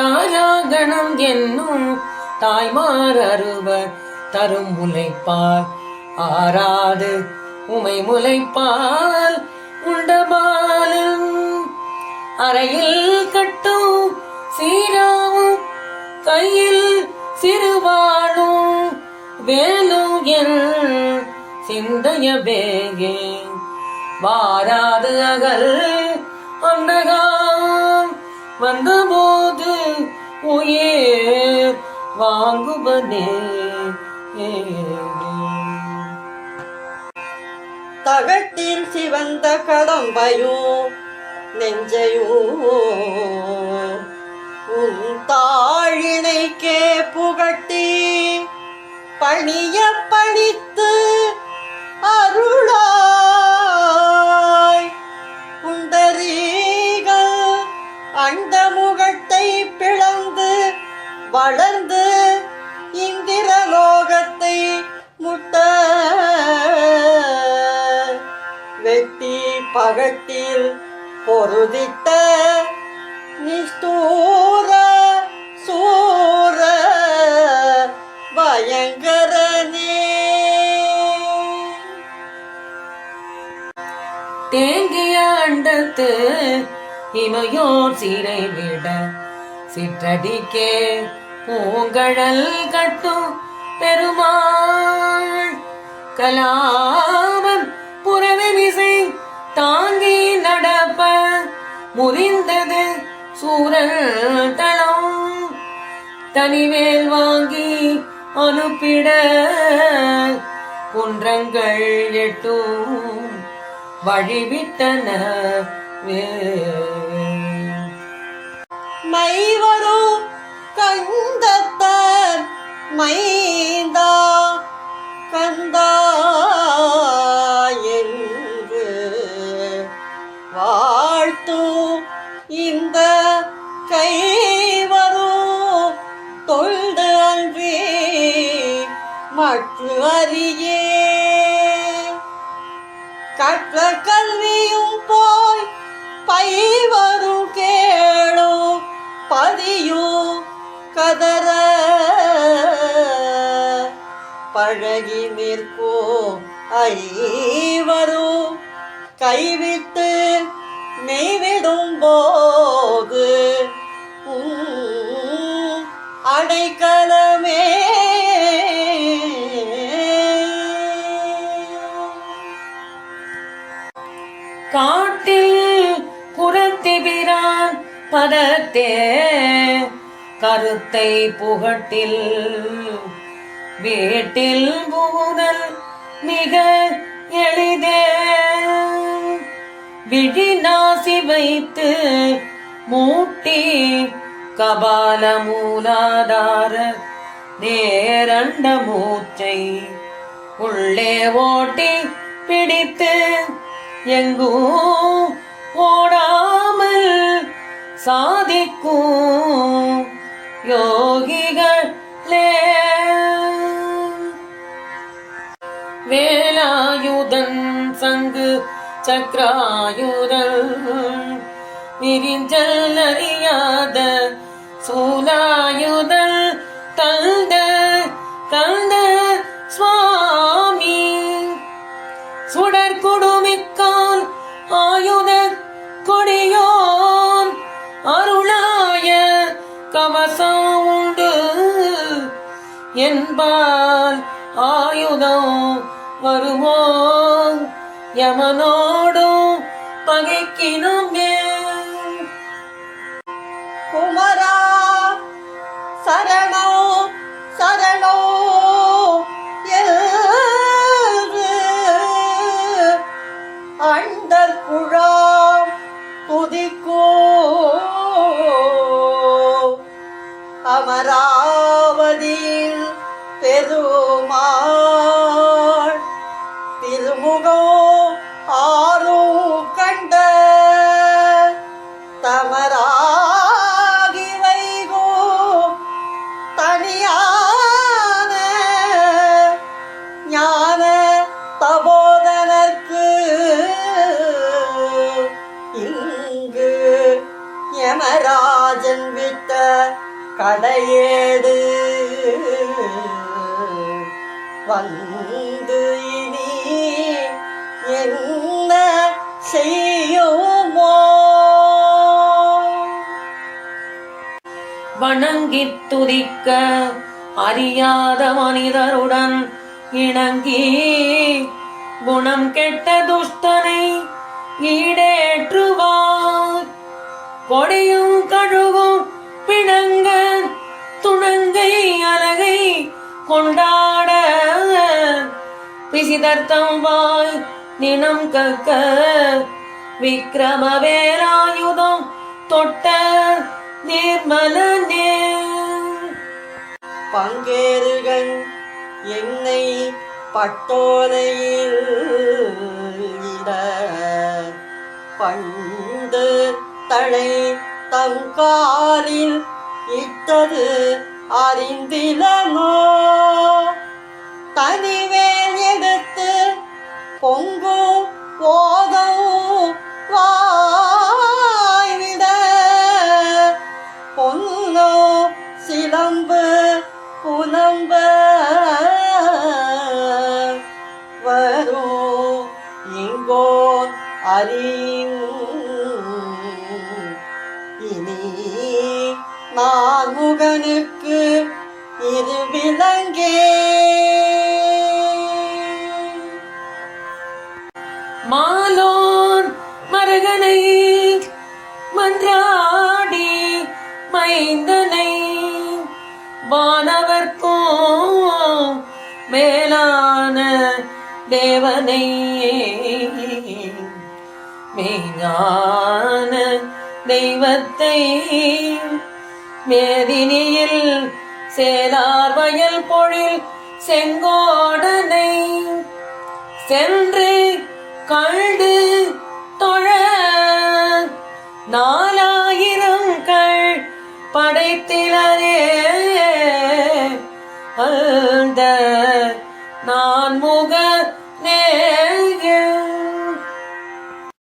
தாயாகணம் என்னும் தாய்மார் அறுவர் தரும் முளைப்பால் ஆறாது உமை முளைப்பால் உண்டபாலும் அறையில் கட்டும் சீராவும் கையில் சிறுவாழும் வேலும் என் சிந்தைய வேகே. வாராது அகல் அண்டகாம் வந்தபோது உயிர் வாங்குவனே. தகட்டில் சிவந்த கடம்பையும் நெஞ்சையும் உன் தாழினைக்கே புகட்டி பணிய பணித்து அருளா வெட்டி பகட்டில் பொருதிட்ட நிஷ்டூர சூர பயங்கரனே தேங்கிய அண்டத்து இமையோர் சீரை விட சிற்றடிக்கே பூங்கழல் கட்டும் பெருமாள் கலா புரிந்தது சூரல் தளம். தனிவேல் வாங்கி அனுப்பிட குன்றங்கள் எட்டும். வழிவிட்டன மைவரும் கந்தத்தர் மைந்தா மற்று அறியே கற்ற கல்வியும் போய் பைவரும் கேளும் பதியும் கதற. பழகி நிற்கோ ஐவரும் கைவிட்டு நெய்விடும் போது அடைக்கலமே பதத்தே கருத்தை புகட்டில் வீட்டில் புகுதல் மிக எளிதே. விழி நாசி வைத்து மூட்டி கபால மூலாதார நேரண்ட மூச்சை உள்ளே ஓட்டி பிடித்து எங்கும் ஓடாமல் சாதிக்கும் யோகிகளே வேலாயுதன் சங்கு சக்ராயுதன் விரிஞ்சல் அறியாத சூலாயுதல் என்பால் ஆயுதம் வருமோ? யமனோடும் பகைக்கினுமே குமரா சரணோ சரணோ அண்டர் குழாம் துதிக்கோ அமராவதியில் பெருமாள் திருமுகோ வந்து இனி என்ன செய்யுமோ? வணங்கி துதிக்க அறியாத மனிதருடன் இணங்கி குணம் கெட்ட துஷ்டனை ஈடேற்றுவார். கொடியும் கழுகும் பிணங்க துணங்கை அழகை கொண்டாட விசிதர்த்தம் வாய் நினம் கக்க விக்ரம வேலாயுதம் தொட்ட நிர்மலனே. பங்கேறுகள் என்னை பட்டோலையில் பண்டு தழை தங்காலில் இட்டது அறிந்திலனோ? தனிவே பொங்கும் போதும் வாய்விட பொன்னோ சிலம்பு புலம்ப. வரும் இங்கோ அறியும். இனி நான் முகனுக்கு இது விலங்கே வானவர்க்கும் மேலான தேவனை மெய்ஞான தெய்வத்தை மேதினியில் சேரார் வயல் பொழில் செங்கோடனை சென்று கழ்டு தொழ நாலாயிரம் கள் படைத்திலரே. அந்த நான் முக